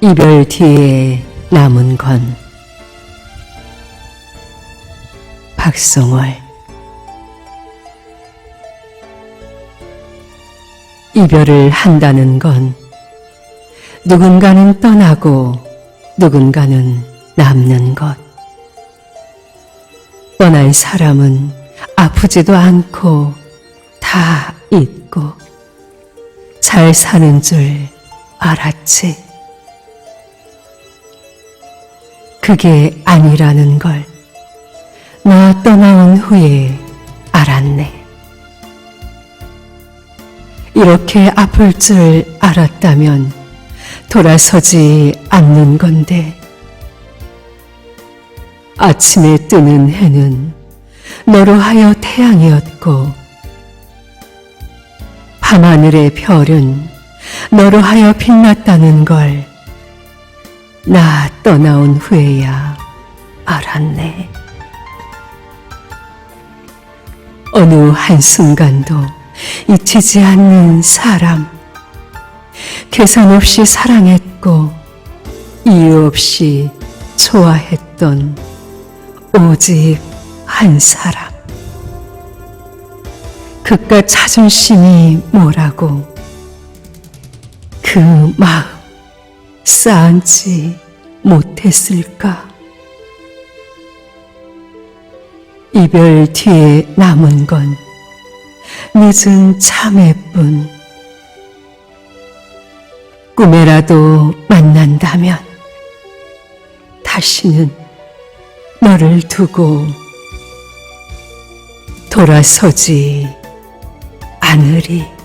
이별 뒤에 남은 건 박성월 이별을 한다는 건 누군가는 떠나고 누군가는 남는 것. 떠난 사람은 아프지도 않고 다 잊고 잘 사는 줄 알았지. 그게 아니라는 걸 나 떠나온 후에 알았네. 이렇게 아플 줄 알았다면 돌아서지 않는 건데. 아침에 뜨는 해는 너로 하여 태양이었고, 밤하늘의 별은 너로 하여 빛났다는 걸 나 떠나온 후에야 알았네. 어느 한순간도 잊히지 않는 사람, 계산 없이 사랑했고, 이유 없이 좋아했던 오직 한 사람. 그깟 자존심이 뭐라고 그 마음 쌓지 못했을까? 이별 뒤에 남은 건 늦은 참회뿐. 꿈에라도 만난다면 다시는 너를 두고 돌아서지 않으리.